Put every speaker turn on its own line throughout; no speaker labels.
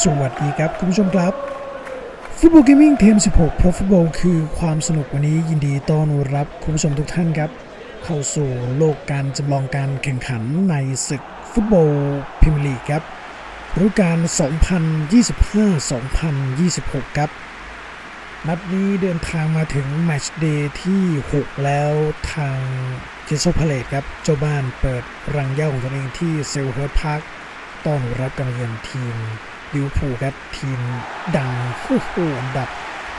สวัสดีครับ คุณผู้ชมครับ ฟุตบอลเกมมิ่งเทม 16 เพราะฟุตบอลคือความสนุกวันนี้ยินดีต้อนรับคุณผู้ชมทุกท่านครับ เข้าสู่โลกการจำลองการแข่งขันในศึกฟุตบอลพรีเมียร์ลีกครับฤดูกาล 2025-2026 ครับ นัดนี้เดินทางมาถึงแมตช์เดย์ที่ 6 แล้วทางเจสโซพาเลตครับ เจ้าบ้านเปิดรังเย่าของตนเองที่เซลเฮิร์ตพาร์คต้อนรับการเยือนทีม ลิเวอร์พูลครับทีมดังคู่หูอันดับ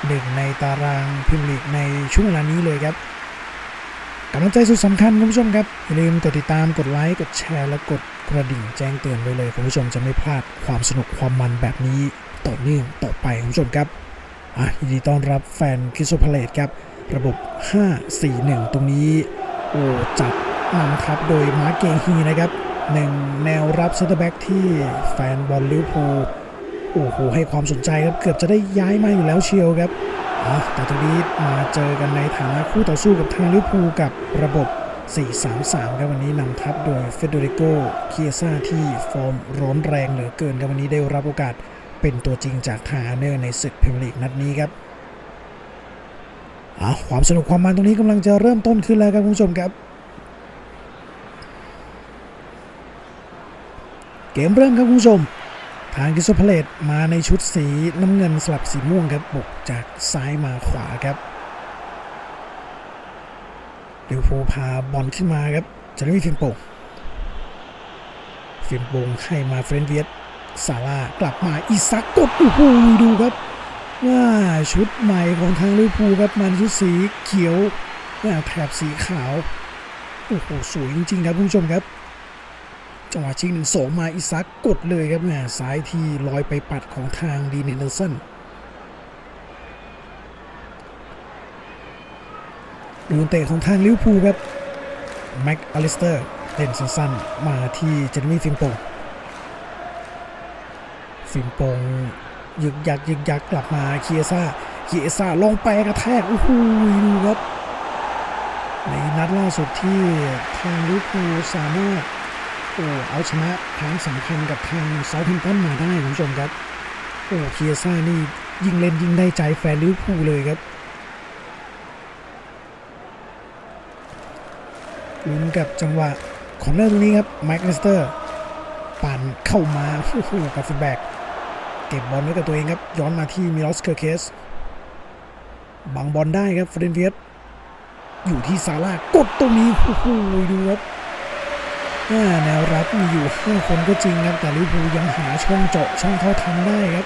หนึ่งในตารางพรีเมียร์ลีกในช่วงเวลานี้เลยครับกำลังใจสุดสำคัญคุณผู้ชมครับอย่าลืมกดติดตามกดไลค์กดแชร์และกดกระดิ่งแจ้งเตือนไว้เลยคุณผู้ชมจะไม่พลาดความสนุกความมันแบบนี้ต่อเนื่องต่อไปคุณผู้ชมครับอะยินดีต้อนรับแฟนคริสโตพาเลตครับ ระบบ 5-4-1 ตรงนี้ โอ้จัดนำครับโดยมาร์เกงฮีนะครับหนึ่งแนวรับเซนเตอร์แบ็กที่แฟนบอลลิเวอร์พูล โอ้โหให้ความสนใจครับเกือบจะได้ย้ายมาอยู่แล้วเชียวครับแต่ตรงนี้มาเจอกันในฐานะคู่ต่อสู้กับทางลิเวอร์พูลกับระบบ 4-3-3 ครับวันนี้นำทัพโดยเฟเดริโกเคียซ่าที่ฟอร์มร้อนแรงเหลือเกินครับวันนี้ได้รับโอกาสเป็นตัวจริงจากทาเนอร์ในศึกพรีเมียร์ลีกนัดนี้ครับความสนุกความมันตรงนี้กำลังจะเริ่มต้นขึ้นแล้วครับคุณผู้ชมครับ เกมเริ่มครับคุณผู้ชม ทางกิโซพเลตมาในชุดสีน้ำเงินสลับสีม่วงครับบุกจากซ้ายมาขวาครับลิเวพูพาบอลขึ้นมาครับจะได้มีฟิมโป่งฟิมโป่งให้มาเฟรนเวียสซาร่ากลับมาอีซักกดโอ้โหดูครับว่าชุดใหม่ของทางลิเวอร์พูลครับมันชุดสีเขียวว่าแถบสีขาวโอ้โหสวยจริงๆครับคุณผู้ชมครับ จังหวะชิงหนึ่งสองมาอิซักกดเลยครับแหมซ้ายที่ลอยไปปัดของทางดีเนเดอร์สันดูเตะของทางลิวพูครับแม็กอลิสเตอร์เล่นสั้นๆมาที่เจนมี่ฟิมโปงฟิมโปงยึกยักยึกยักกลับมาเคียซ่าเคียซ่าลงไปกระแทกโอ้โหดูครับในนัดล่าสุดที่ทางลิวพูสามารถ โอ้เอาชนะครั้งสำคัญกับทางเซาท์แฮมป์ตันมาได้คุณผู้ชมครับโอ้เคียซ่านี่ยิงเล่นยิงได้ใจแฟนลิวพูเลยครับลุ้นกับจังหวะของเรื่องตรงนี้ครับแม็กเลสเตอร์ปั่นเข้ามาโอ้โหกับฟินแบ็กเก็บบอลไว้กับตัวเองครับ ย้อนมาที่มิลอสเคอร์เคสบังบอลได้ครับเฟรนเวียสอยู่ที่ซาร่ากดตรงนี้โอ้โหดูครับ แนวรับมีอยู่5คนก็จริงครับแต่ลิเวอร์พูลยังหาช่องเจาะช่องเข้าทำได้ครับ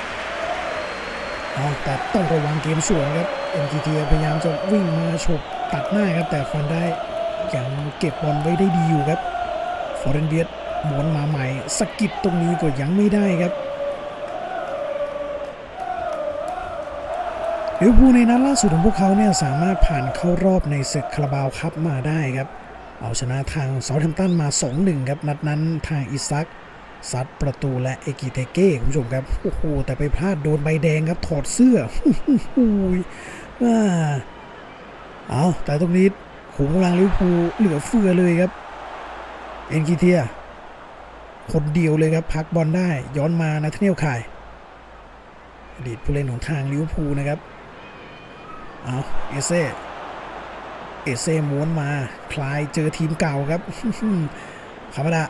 อ๋อแต่ต้องระวังเกมสวนครับเอ็นทีพยายามจะวิ่งมาฉกตัดหน้าครับแต่ฟันได้ยังเก็บบอลไว้ได้ดีอยู่ครับฟอร์เรนเวียสหมุนมาใหม่สกิดตรงนี้ก็ยังไม่ได้ครับลิเวอร์พูลในนัดล่าสุดของพวกเขาเนี่ยสามารถผ่านเข้ารอบในศึกคาราบาวคัพมาได้ครับ เอาชนะทางเซาท์แฮมป์ตันมา 2-1 ครับ นัดนั้นทางอิซักซัดประตูและเอกิเตเก้คุณผู้ชมครับ โอ้โห แต่ไปพลาดโดนใบแดงครับ ถอดเสื้อโอ้โหว่าเอาแต่ตรงนี้ขุมกำลังลิเวอร์พูลเหลือเฟือเลยครับ เอ็นกิเทีย คนเดียวเลยครับ พักบอลได้ย้อนมานาทเนียลคาย อดีตผู้เล่นของทางลิเวอร์พูลนะครับ เอาเอเซ่ เอเซ่ม้วนมาคลายเจอทีมเก่าครับคามาดะ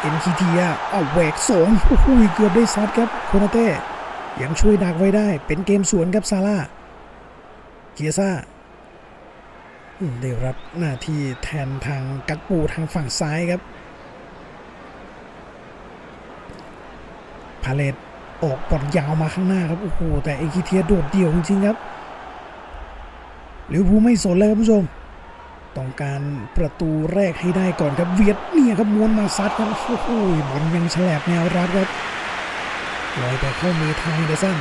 เอ็นคีเทียเอาแหวกสองโอ้โหเกือบได้ซัดครับโคนาเต้ยังช่วยดักไว้ได้เป็นเกมสวนครับซาร่าเกียซ่าได้รับหน้าที่แทนทางกักปูทางฝั่งซ้ายครับพาเลตออกบอลยาวมาข้างหน้าครับโอ้โหแต่เอกิเทียโดดเดี่ยวจริงๆครับ ลิเวอร์พูลไม่สนเลยครับผู้ชม ต้องการประตูแรกให้ได้ก่อนครับเวียดเนี่ยครับม้วนมาซัดครับโอ้โหบอลยังแฉลบแนวรับครับลอยไปเข้ามือทางเดอร์สัน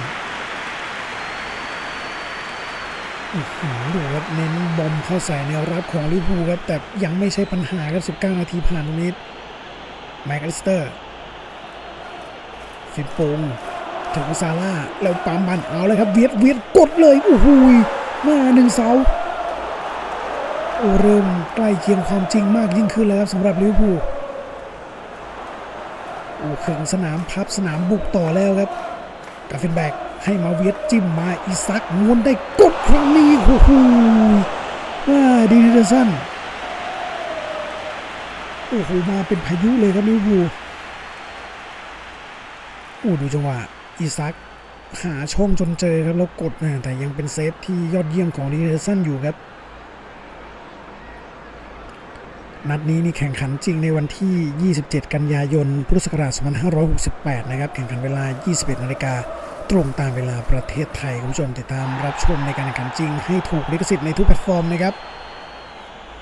อื้อหือดูครับเน้นบอมเข้าใส่แนวรับของลิเวอร์พูลครับแต่ยังไม่ใช่ปัญหาครับ 19 นาทีผ่านตรงนี้แม็กอลิสเตอร์ฟินโปงถึงซาร่าแล้วปั๊มบันเอาเลยครับเวียดเวียดกดเลยโอ้โห มาหนึ่งเสาโอ้เริ่มใกล้เคียงความจริงมากยิ่งขึ้นแล้วครับสำหรับลิเวอร์พูลโอ้ขึงสนามพับสนามบุกต่อแล้วครับกาเฟนแบกให้มาเวียดจิ้มมาอีซักม้วนได้กดครั้งนี้โอ้โหว่าดีดีเดสันโอ้โหมาเป็นพายุเลยครับลิเวอร์พูลโอ้ดูจังหวะอีซัก หาช่องจนเจอครับแล้วกดนะแต่ยังเป็นเซฟที่ยอดเยี่ยมของดีเดสันอยู่ครับ นัดนี้นี่แข่งขันจริงในวันที่ 27 กันยายน พุทธศักราช 2568 นะครับ แข่งขันเวลา 21 นาฬิกาตรงตามเวลาประเทศไทย คุณผู้ชมติดตามรับชมในการแข่งขันจริง ให้ถูกลิขสิทธิ์ในทุกแพลตฟอร์มนะครับ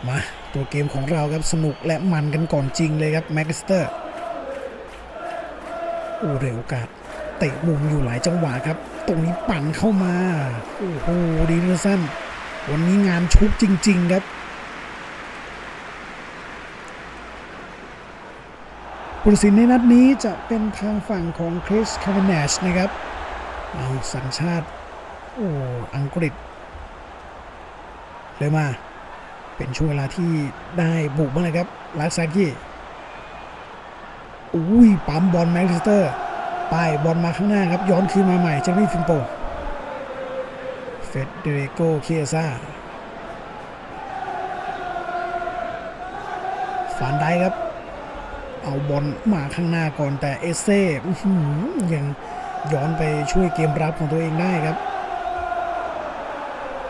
มาตัวเกมของเราครับสนุกและมันกันก่อนจริงเลยครับแม็กสเตอร์โอ้เร็วโอกาส เตะมุมอยู่หลายจังหวะครับ ตรงนี้ปั่นเข้ามาโอ้โหดีเนสันวันนี้งานชุกจริง ๆ ครับผู้สินในนัดนี้จะเป็นทางฝั่งของคริสคาร์เนชนะครับเอาสัญชาติ โอ้อังกฤษ เลยมา เป็นช่วงเวลาที่ได้บุกมาเลยครับลักซากี้อุ้ยปั๊มบอลแมนเชสเตอร์ ป้ายบอลมาข้างหน้าครับ ย้อนคืนมาใหม่เจมี่ฟิมโปเฟเดริโกเคียซ่าฟานได้ครับ เอาบอลมาข้างหน้าก่อนแต่เอเซ่ยังย้อนไปช่วยเกมรับของตัวเองได้ครับ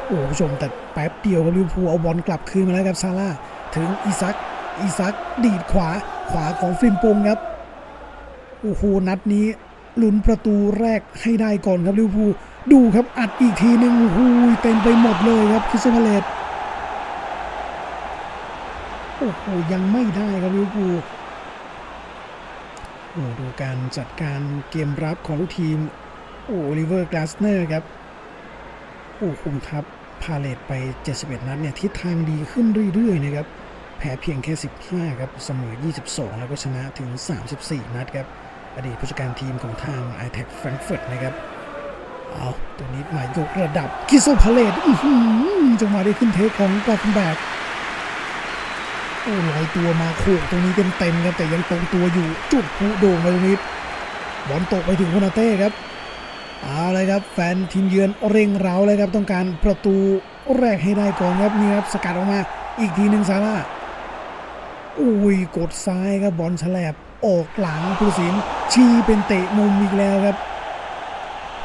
โอ้ผู้ชมแต่แป๊บเดียวครับลิวพูเอาบอลกลับคืนมาแล้วครับซาร่าถึงอีซักอีซักดีดขวาขวาของฟิมปงครับ โอ้โหนัดนี้ ลุ้นประตูแรกให้ได้ก่อนครับลิเวอร์พูลดูครับอัดอีกทีหนึ่งโอ้โหเต็มไปหมดเลยครับคริสตัลพเลตโอ้โหยังไม่ได้ครับลิเวอร์พูลโอ้ดูการจัดการเกมรับของลูกทีมโอ้โอลิเวอร์กลาสเนอร์ครับโอ้คุมทัพพาเลตไป 71 นัดเนี่ยทิศทางดีขึ้นเรื่อยๆนะครับแพ้เพียงแค่ 15 ครับ เสมอ 22 แล้วก็ชนะถึง 34 นัดครับ อดีตผู้จัดการทีมของทาง i t e c Frankfurt นะครับเอาตัวนี้มายกระดับคิโซพาเลตจังหวะได้ขึ้นเทคของกราฟแบกโอ้ลอยตัวมาโขกตรงนี้เต็มๆครับแต่ยังตรงตัวอยู่จุดผู้โด่งไปตรงนี้บอลตกไปถึงโคนาเต้ครับเอาเลยครับแฟนทีมเยือนเร่งเร้าเลยครับต้องการประตูแรกให้ได้ก่อนครับนี่ครับสกัดออกมาอีกทีหนึ่งซาร่าอุ้ยกดซ้ายครับบอลแฉลบ ออกหลังผู้สินชี้เป็นเตะมุมอีกแล้วครับ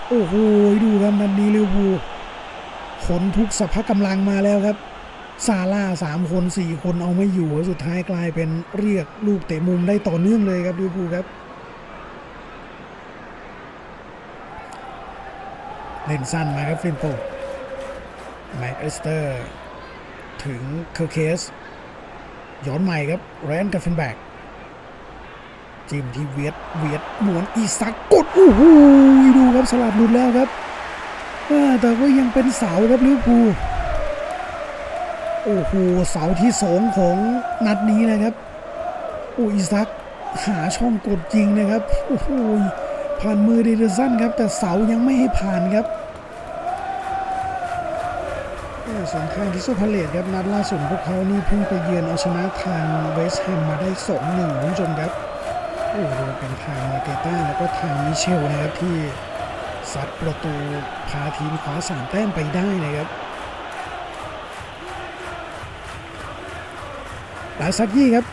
โอ้โหดูครับนันนี้ลิเวอร์พูลขนทุกสภาพกำลังมาแล้วครับซาร่าสามคนสี่คนเอาไม่อยู่สุดท้ายกลายเป็นเรียกลูกเตะมุมได้ต่อเนื่องเลยครับลิเวอร์พูลครับเล่นสั้นมาครับฟินโปแม็กอสเตอร์ ถึงเคอร์เคส ย้อนใหม่ครับแรนกับฟินแบก จิมที่เวียดเวียดหมวนอีซักกดโอ้โหดูครับสลัดหลุดแล้วครับแต่ก็ยังเป็นเสาครับลิเวอร์พูลโอ้โหเสาที่สองของนัดนี้นะครับโอ้อีซักหาช่องกดจริงนะครับโอ้โหผ่านมือเดเดซันครับ แต่เสายังไม่ให้ผ่านครับโอ้ส่วนทางทิสโซพาเลตครับนัดล่าสุดพวกเขานี่เพิ่งไปเยือนเอาชนะทางเวสต์แฮมมาได้2-1คุณผู้ชมครับ โอ้โหเป็นทางมาเกต้าแล้วก็ทางมิเชลนะครับที่ซัดประตูพาทีมคว้าสามแต้มไปได้นะครับลาซักยี่ครับ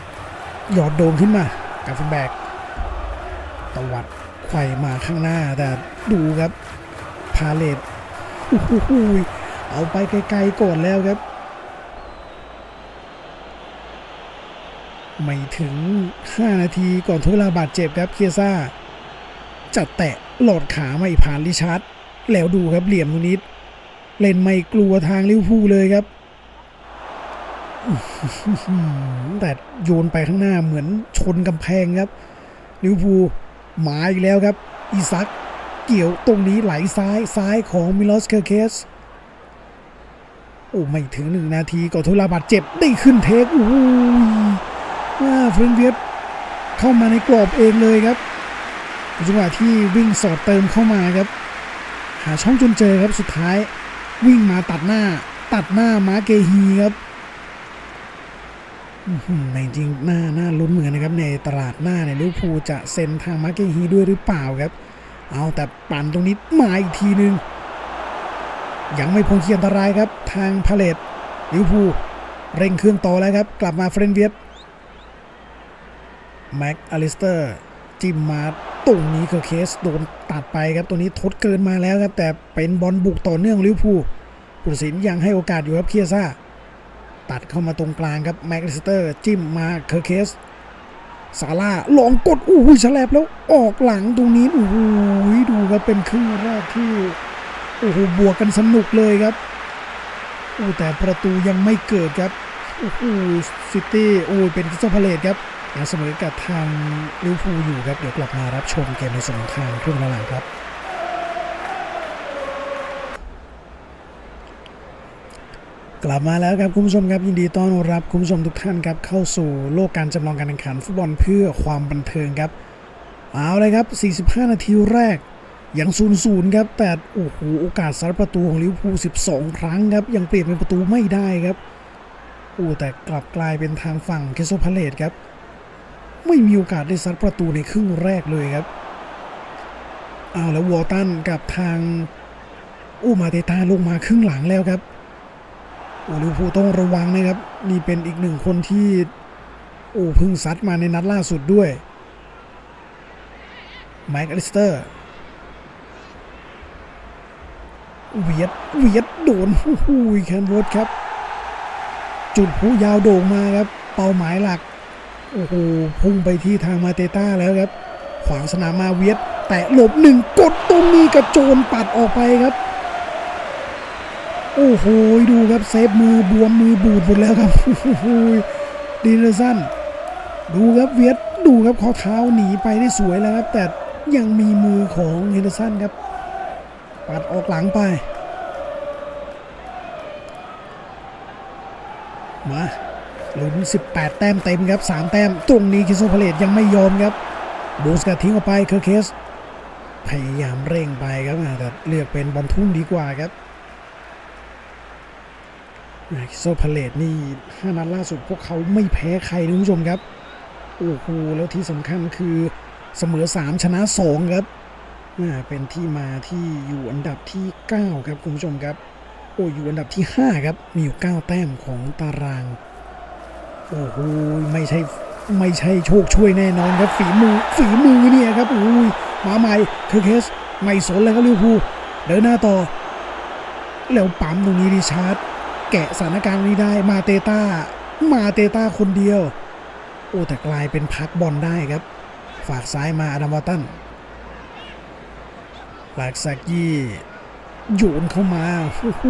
หยอดโดมขึ้นมากาฟนแบกตวัดไขว่มาข้างหน้าแต่ดูครับพาเลตโอ้โหเอาไปไกลๆก่อนแล้วครับ ไม่ถึง 5 นาทีก่อนทดเวลาบาดเจ็บครับเคียซ่าจัดแตะหลอดขาไม่ผ่านริชาร์ดแล้วดูครับเหลี่ยมตรงนี้เล่นไม่กลัวทางลิวพูเลยครับ แต่โยนไปข้างหน้าเหมือนชนกำแพงครับลิวพูลมาอีกแล้วครับ อีซักเกี่ยวตรงนี้ไหลซ้ายซ้ายของมิลอสเคอร์เคสโอ้ไม่ถึงหนึ่งนาทีก่อนทุลาบาดเจ็บได้ขึ้นเทคโอ้ ว่าเฟรนเวียเข้ามาในกรอบเองเลยครับจังหวะที่วิ่งสอดเติมเข้ามาครับ หาช่องจนเจอครับสุดท้ายวิ่งมาตัดหน้า ตัดหน้ามาเกฮีครับในจริงหน้าหน้าลุ้นเหมือนกันนะครับ ในตลาดหน้าเนี่ยลิเวอร์พูลจะเซ็นทางมาเกฮีด้วยหรือเปล่าครับ เอาแต่ปั่นตรงนี้มาอีกทีหนึ่งยังไม่พ้นเขียนอันตรายครับ ทางพาเลตลิเวอร์พูลเร่งเครื่องต่อแล้วครับ กลับมาเฟรนเวียต แม็กอลิสเตอร์จิ้มมาตรงนี้คือเคสโดนตัดไปครับตัวนี้ทดเกินมาแล้วครับแต่เป็นบอลบุกต่อเนื่องลิเวอร์พูผู้ตัดสินยังให้โอกาสอยู่ครับเคียซ่าตัดเข้ามาตรงกลางครับแม็กอลิสเตอร์จิ้มมาเคอร์เคสซาร่าลองกดอู้หูฉลบแล้วออกหลังตรงนี้โอ้โหดูครับเป็นครึ่งแรกที่โอ้โหบวกกันสนุกเลยครับโอ้แต่ประตูยังไม่เกิดครับโอ้โหซิตี้โอ้ยเป็นคริสตัลพาเลตครับ ยังเสมอกับทางลิเวอร์พูลอยู่ครับ เดี๋ยวกลับมารับชมเกมในส่วนของทางครึ่งหลังครับ กลับมาแล้วครับคุณผู้ชมครับยินดีต้อนรับคุณผู้ชมทุกท่านครับเข้าสู่โลกการจำลองการแข่งขันฟุตบอลเพื่อความบันเทิงครับเอาเลยครับ 45 นาทีแรกยัง0ูนย์ครับ แต่โอ้โหโอกาสซัดประตูของลิเวอร์พูล 12 ครั้งครับ ยังเปลี่ยนเป็นประตูไม่ได้ครับ โอ้แต่กลับกลายเป็นทางฝั่งเคสโซพาเลตครับ ไม่มีโอกาสได้ซัดประตูในครึ่งแรกเลยครับเอาแล้ววอลตันกับทางอูมาเตตาลงมาครึ่งหลังแล้วครับโอ้ลิวอร์พูต้องระวังนะครับ นี่เป็นอีกหนึ่งคนที่โอ้พึ่งซัดมาในนัดล่าสุดด้วยไมค์อลิสเตอร์เวียดเวียดโดนโอ้โหแคนโรดครับ จุดผู้ยาวโด่งมาครับ เป้าหมายหลัก โอ้โหพุ่งไปที่ทางมาเตต้าแล้วครับ ขวางสนามมาเวียดแต่หลบหนึ่งกดตรงนี้กระโจนปัดออกไปครับ โอ้โหดูครับเซฟมือบวมมือบูดหมดแล้วครับโอ้โหดีเนอร์สันดูครับเวียดดูครับข้อเท้าหนีไปได้สวยแล้วครับ แต่ยังมีมือของเฮนเดอร์สันครับ ปัดออกหลังไป มา ลุ้น 18 แต้มเต็มครับ 3 แต้ม ตรงนี้คิโซพาเลตยังไม่ยอมครับบูสกัดทิ้งออกไปเคอร์เคส พยายามเร่งไปครับแต่เลือกเป็นบอลทุ่มดีกว่าครับคิโซพาเลตนี่ห้านัดล่าสุดพวกเขาไม่แพ้ใครนะคุณผู้ชมครับ โอ้โห แล้วที่สำคัญคือเสมอ 3 ชนะ 2 ครับอ่เป็นที่มาที่อยู่อันดับที่ 9 ครับคุณผู้ชมครับ โอ้อยู่อันดับที่ 5 ครับ มีอยู่ 9 แต้มของตาราง โอ้โหไม่ใช่ไม่ใช่โชคช่วยแน่นอนครับฝีมือฝีมือเนี่ยครับโอ้ยมาใหม่คือเคสไม่สนเลยครับลิวพูเดินหน้าต่อ แล้วปั๊มตรงนี้ดิชาร์ดแกะสถานการณ์นี้ได้มาเตต้า มาเตต้าคนเดียว โอ้แต่กลายเป็นพักบอลได้ครับ ฝากซ้ายมาอดัมวอตันลากซากี้โยนเข้ามาโอ้โห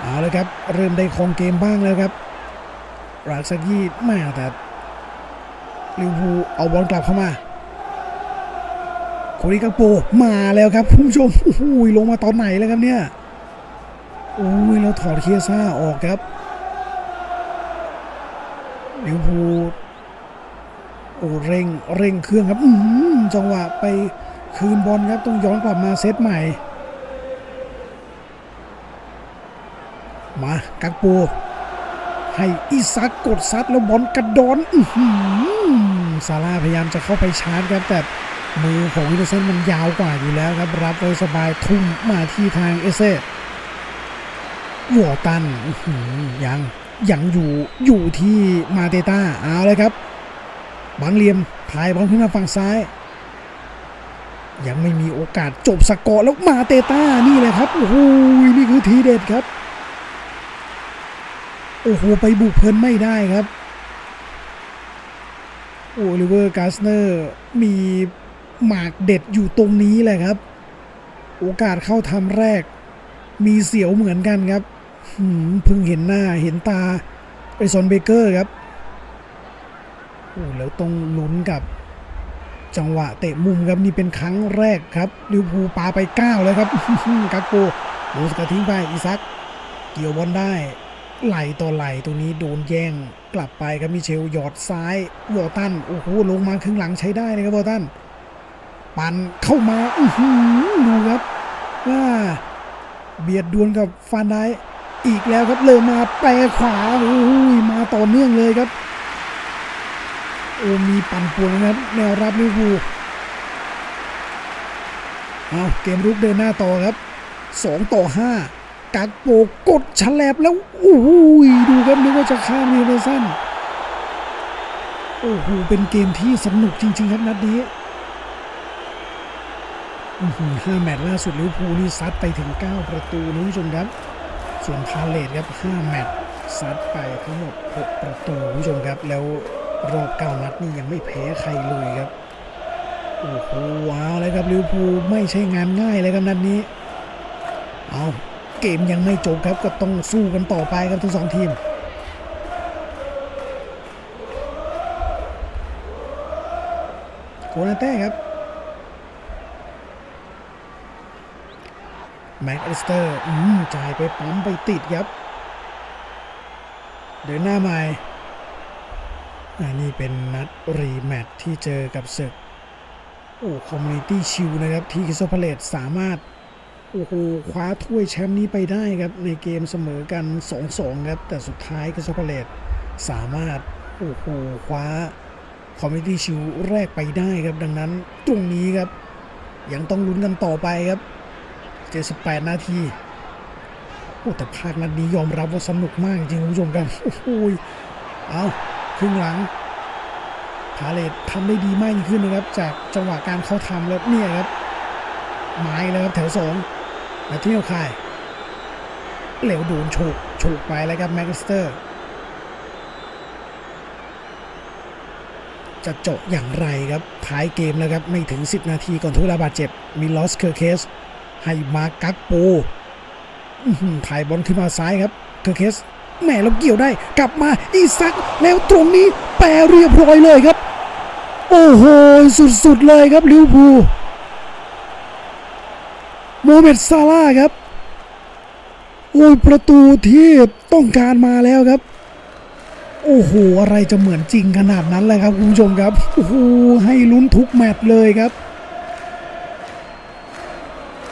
เอาเลยครับ เริ่มได้ครองเกมบ้างแล้วครับ ลากซากี้มาแต่ลิเวพูเอาบอลกลับเข้ามาโคดิกาโปมาแล้วครับคุณผู้ชมโอ้โหลงมาตอนไหนแล้วครับเนี่ยโอ้ยเราถอดเคียซ่าออกครับลิเวพูโอ้เร่งเร่งเครื่องครับอจังหวะไปคืนบอลครับต้องย้อนกลับมาเซตใหม่ มากักโป ให้อิซักกดซัดแล้วบอลกระดอนอื้อหือซาร่าพยายามจะเข้าไปชาร์จครับแต่มือของวินเซนมันยาวกว่าอยู่แล้วครับ รับไว้สบายทุ่มมาที่ทางเอเซ่วอตันอื้อหือยังยังอยู่อยู่ที่มาเตต้าเอาเลยครับบังเหลี่ยมถ่ายบอลขึ้นมาฝั่งซ้าย ยังไม่มีโอกาสจบสกอร์แล้วมาเตต้านี่เลยครับโอ้โหนี่คือทีเด็ดครับ โอ้โห ไปบุกเพลินไม่ได้ครับ โอ้ลิเวอร์กาสเนอร์มีหมากเด็ดอยู่ตรงนี้แหละครับ โอกาสเข้าทำแรก มีเสียวเหมือนกันครับพิ่งเห็นหน้าเห็นตาไอซอนเบเกอร์ครับโอ้แล้วต้องลุ้นกับจังหวะเตะมุมครับนี่เป็นครั้งแรกครับลิวพูปาไป 9 แล้วครับกักโปโดสกัดทิ้งไปอีซัก เกี่ยวบอลได้ ไหลต่อไหลตรงนี้โดนแย่ง กลับไปครับมิเชลหยอดซ้ายวอตันโอ้โหลงมาครึ่งหลังใช้ได้เลยครับวอตันปันเข้ามาอื้อหือดูครับว่าเบียดดวลกับฟานได้อีกแล้วครับเลยมาแปรขวาโอ้ยมาต่อเนื่องเลยครับโอ้มีปั่นป่วนนะครับแนวรับลิเวอร์พูลเอาเกมรุกเดินหน้าต่อครับ 2 ต่อ 5 กักโปกดฉลบแล้วโอ้โหดูครับนึกว่าจะข้ามเนเดอร์สันโอ้โหเป็นเกมที่สนุกจริง ๆ ครับนัดนี้อื้อหือห้าแมตช์ล่าสุดลิเวอร์พูลนี่ซัดไปถึง 9 ประตูนะคุณผู้ชมครับ ส่วนพาเลตครับ5แมตช์ซัดไปทั้งหมด 6 ประตูคุณผู้ชมครับ แล้วรอบ9นัดนี่ยังไม่แพ้ใครเลยครับ โอ้โหว้าวเลยครับลิเวอร์พูลไม่ใช่งานง่ายเลยครับนัดนี้ เอา เกมยังไม่จบครับก็ต้องสู้กันต่อไปครับทั้งสองทีมโคนาเต้ครับแม็กอลสเตอร์อืมจ่ายไปปั๊มไปติดครับเดินหน้าใหม่อันนี้เป็นนัดรีแมตช์ที่เจอกับศึก โอ้คอมมูนิตี้ชิลนะครับ ที่คิสโซพาเลตสามารถ โอ้โหคว้าถ้วยแชมป์นี้ไปได้ครับ ในเกมเสมอกัน 2-2 ครับ แต่สุดท้ายคิสโซพาเลตสามารถโอ้โหคว้าคอมมิตี้ชิลแรกไปได้ครับ ดังนั้นตรงนี้ครับ ยังต้องลุ้นกันต่อไปครับ 78 นาทีโอ้แต่ภาคนัดนี้ยอมรับว่าสนุกมากจริงคุณผู้ชมครับโอ้โหเอาครึ่งหลังพาเลตทำได้ดีมากยิ่งขึ้นนะครับ จากจังหวะการเข้าทำแล้วเนี่ยครับไม้แล้วครับแถวสอง แล้วที่เนลคายเหลวโดนโฉกโฉกไปแล้วครับแม็กสเตอร์ จะเจาะอย่างไรครับท้ายเกมแล้วครับ ไม่ถึง 10 นาทีก่อนทุกเวลาบาดเจ็บ มีลอสเคอร์เคส ให้มากักปอื้อหือถ่ายบอลขึ้นมาซ้ายครับเคอร์เคสแหมแล้วเกี่ยวได้กลับมาอีซักแล้วตรงนี้แปรเรียบร้อยเลยครับ โอ้โห สุดๆเลยครับลิวพู โมเมดซาร่าครับโอ้ยประตูที่ต้องการมาแล้วครับ โอ้โห อะไรจะเหมือนจริงขนาดนั้นเลยครับคุณผู้ชมครับโอ้โหให้ลุ้นทุกแมตช์เลยครับ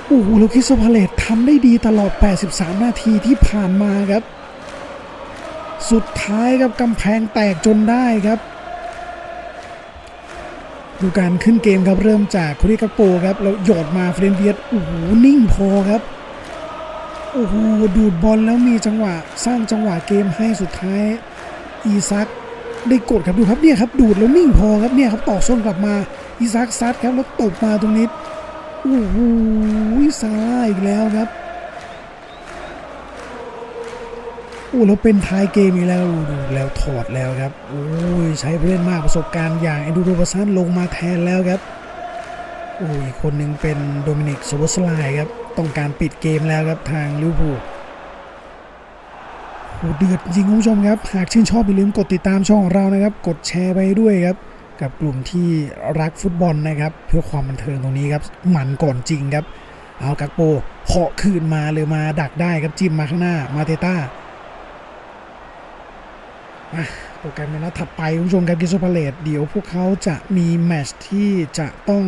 โอ้โหแล้วคิสพาเลตทำได้ดีตลอด 83 นาทีที่ผ่านมาครับ สุดท้ายครับกำแพงแตกจนได้ครับ ดูการขึ้นเกมครับเริ่มจากคุริกาโปครับแล้วหยดมาเฟรนเวียดโอ้โหนิ่งพอครับโอ้โหดูดบอลแล้วมีจังหวะสร้างจังหวะเกมให้สุดท้ายอีซักได้กดครับดูครับเนี่ยครับดูดแล้วนิ่งพอครับเนี่ยครับต่อส้นกลับมาอีซักซัดครับแล้วตบมาตรงนี้โอ้โหซาร่าอีกแล้วครับ อ้แล้วเป็นท้ายเกมอีกแล้วดูแล้วถอดแล้วครับโอ้ยใช้ผู้เล่นมากประสบการณ์อย่างเอนดูโรบาซันลงมาแทนแล้วครับโอ้ยคนหนึ่งเป็นโดมินิกโซโบสไลครับต้องการปิดเกมแล้วครับทางลิเวอร์พูลโอ้เดือดจริงคุณผู้ชมครับ หากชื่นชอบอย่าลืมกดติดตามช่องของเรานะครับ กดแชร์ไปด้วยครับ กับกลุ่มที่รักฟุตบอลนะครับ เพื่อความบันเทิงตรงนี้ครับมันก่อนจริงครับ เอากักโปเหาะคืนมาเลยมาดักได้ครับจิ้มมาข้างหน้ามาเตต้า โปรแกรมในนัดถัดไปคุณผู้ชมครับกิโซพาเลตเดี๋ยวพวกเขาจะมีแมตช์ที่จะต้อง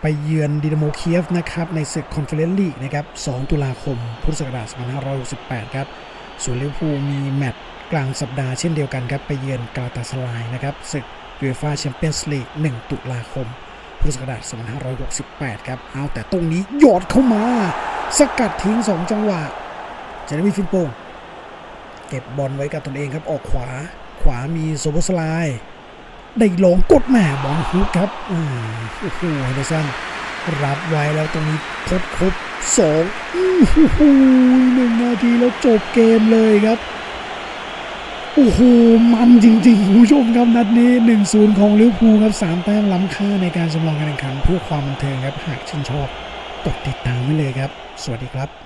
ไปเยือนดินาโมเคียฟนะครับในศึกคอนเฟอเรนซ์ลีกนะครับ 2 ตุลาคม พุทธศักราช 2568 ครับ ส่วนลิเวอร์พูลมีแมตช์กลางสัปดาห์เช่นเดียวกันครับ ไปเยือนกาตาสลายนะครับศึกยูเอฟ่าแชมเปี้ยนส์ลีก 1 ตุลาคม พุทธศักราช 2568 ครับ เอาแต่ตรงนี้หยอดเข้ามา สกัดทิ้ง 2 จังหวะเจนวิฟินโปงเก็บบอลไว้กับตนเองครับออกขวา ขวามีโซโบสไลด์ได้หลงกดแม่บอลฮุกครับอ่าโอ้โหเฮนเดอร์สันรับไว้แล้วตรงนี้ทดครบสองอื้อหูหนึ่งนาทีแล้วจบเกมเลยครับ โอ้โห มันจริงๆคุณผู้ชมครับนัดนี้ 1-0 ของลิเวอร์พูลครับ 3 แต้มล้ำค่าในการจำลองการแข่งขันเพื่อความบันเทิงครับ หากชื่นชอบกดติดตามไว้เลยครับ สวัสดีครับ